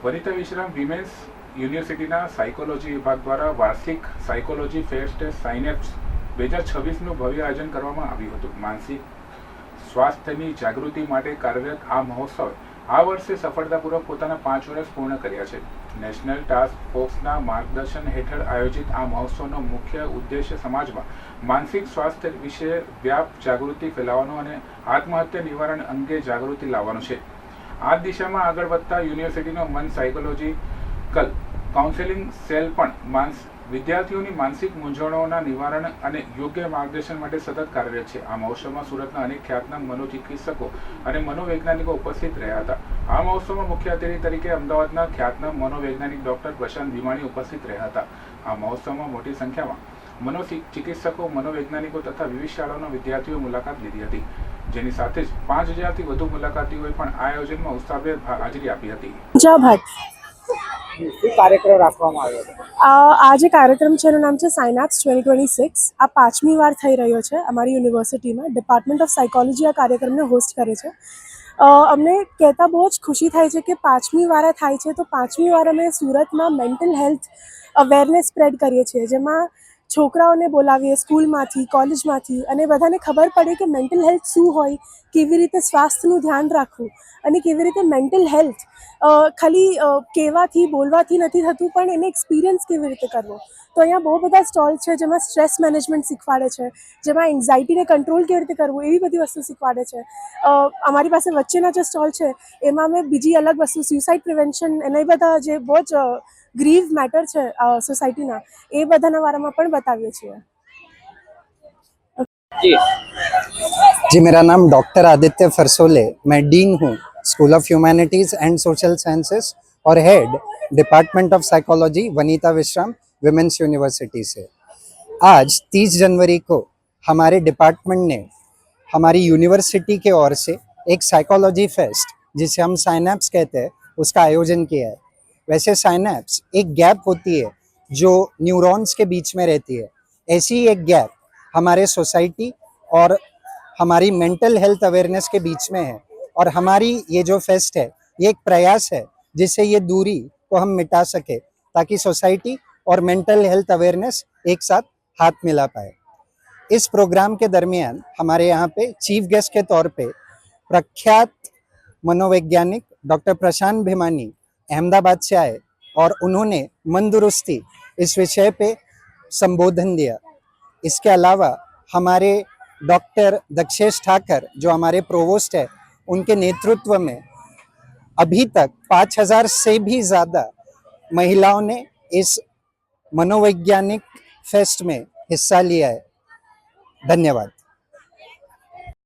વનિતા વિશ્રામ વિમેન્સ યુનિવર્સિટીના સાયકોલોજી વિભાગ દ્વારા વાર્ષિક સાયકોલોજી ફેસ્ટ સાઇનેપ્સ બે હજાર છવ્વીસનું ભવ્ય આયોજન કરવામાં આવ્યું હતું. માનસિક સ્વાસ્થ્યની જાગૃતિ માટે કાર્યરત આ મહોત્સવ આ વર્ષે સફળતાપૂર્વક પોતાના પાંચ વર્ષ પૂર્ણ કર્યા છે. નેશનલ ટાસ્ક ફોર્સના માર્ગદર્શન હેઠળ આયોજિત આ મહોત્સવનો મુખ્ય ઉદ્દેશ્ય સમાજમાં માનસિક સ્વાસ્થ્ય વિશે વ્યાપ જાગૃતિ ફેલાવવાનો અને આત્મહત્યા નિવારણ અંગે જાગૃતિ લાવવાનો છે. આ દિશામાં આગળ વધતા યુનિવર્સિટીનો મન સાયકોલોજી કલ કાઉન્સેલિંગ સેલ પણ માનસ, વિદ્યાર્થીઓની માનસિક મૂંઝવણોના નિવારણ અને યોગ્ય માર્ગદર્શન માટે સતત કાર્યરત છે. આ મહોત્સવમાં સુરતના અનેક ખ્યાતનામ મનોચિકિત્સકો અને મનોવૈજ્ઞાનિકો ઉપસ્થિત રહ્યા હતા. આ મહોત્સવમાં મુખ્ય અતિથિ તરીકે અમદાવાદના ખ્યાતનામ મનોવૈજ્ઞાનિક ડોક્ટર પ્રશાંત ભીમાણી ઉપસ્થિત રહ્યા હતા. આ મહોત્સવમાં મોટી સંખ્યામાં મનોચિકિત્સકો મનોવૈજ્ઞાનિકો તથા વિવિધ શાળાઓના વિદ્યાર્થીઓએ મુલાકાત લીધી હતી. જેની સાથે જ પાંચ હજારથી વધુ મુલાકાતીઓએ પણ આ આયોજનમાં ઉત્સાહભેર હાજરી આપી હતી. કાર્યક્રમ રાખવામાં આવ્યો હતો? આ આ જે કાર્યક્રમ છે એનું નામ છે સાયનાપ્સ ટ્વેન્ટી ટ્વેન્ટી સિક્સ. આ પાંચમી વાર થઈ રહ્યો છે અમારી યુનિવર્સિટીમાં. ડિપાર્ટમેન્ટ ઓફ સાયકોલોજી આ કાર્યક્રમને હોસ્ટ કરે છે. અમને કહેતા બહુ જ ખુશી થાય છે કે પાંચમી વાર થાય છે તો પાંચમી વાર અમે સુરતમાં મેન્ટલ હેલ્થ અવેરનેસ સ્પ્રેડ કરીએ છીએ. જેમાં છોકરાઓને બોલાવીએ, સ્કૂલમાંથી, કોલેજમાંથી અને બધાને ખબર પડે કે મેન્ટલ હેલ્થ શું હોય, કેવી રીતે સ્વાસ્થ્યનું ધ્યાન રાખવું અને કેવી રીતે મેન્ટલ હેલ્થ ખાલી કહેવાથી, બોલવાથી નથી થતું, પણ એને એક્સપિરિયન્સ કેવી રીતે કરવો? તો અહીંયા બહુ બધા સ્ટોલ છે જેમાં સ્ટ્રેસ મેનેજમેન્ટ શીખવાડે છે, જેમાં એન્ઝાઇટીને કંટ્રોલ કેવી રીતે કરવું, એવી બધી વસ્તુ શીખવાડે છે. અમારી પાસે વચ્ચેના જે સ્ટોલ છે, એમાં મેં બીજી અલગ વસ્તુ સ્યુસાઇડ પ્રિવેન્શન અને એ બધા જે બહુ જ ગ્રીવ મેટર છે સોસાયટીના એ બધાના બારામાં પણ બતાવીએ છીએ જી जी मेरा नाम डॉक्टर आदित्य फरसोले मैं डीन हूँ school of humanities and social sciences और head department of psychology Vanita Vishram women's university से आज 30 जनवरी को हमारे डिपार्टमेंट ने हमारी यूनिवर्सिटी के ओर से एक साइकोलॉजी फेस्ट जिसे हम साइनैप्स कहते हैं उसका आयोजन किया है वैसे साइनैप्स एक गैप होती है जो न्यूरॉन्स के बीच में रहती है। ऐसी एक गैप हमारे सोसाइटी और हमारी मेंटल हेल्थ अवेयरनेस के बीच में है। और हमारी ये जो फेस्ट है, ये एक प्रयास है जिससे ये दूरी को हम मिटा सके ताकि सोसाइटी और मेंटल हेल्थ अवेयरनेस एक साथ हाथ मिला पाए। इस प्रोग्राम के दरमियान हमारे यहाँ पे चीफ गेस्ट के तौर पे प्रख्यात मनोवैज्ञानिक डॉक्टर प्रशांत भिमानी अहमदाबाद से आए और उन्होंने मंदुरुस्ती इस विषय पे संबोधन दिया। इसके अलावा हमारे डॉक्टर दक्षेश ठाकर, जो हमारे प्रोवोस्ट है, उनके नेतृत्व में अभी तक 5000 से भी ज़्यादा महिलाओं ने इस मनोवैज्ञानिक फेस्ट में हिस्सा लिया है। धन्यवाद।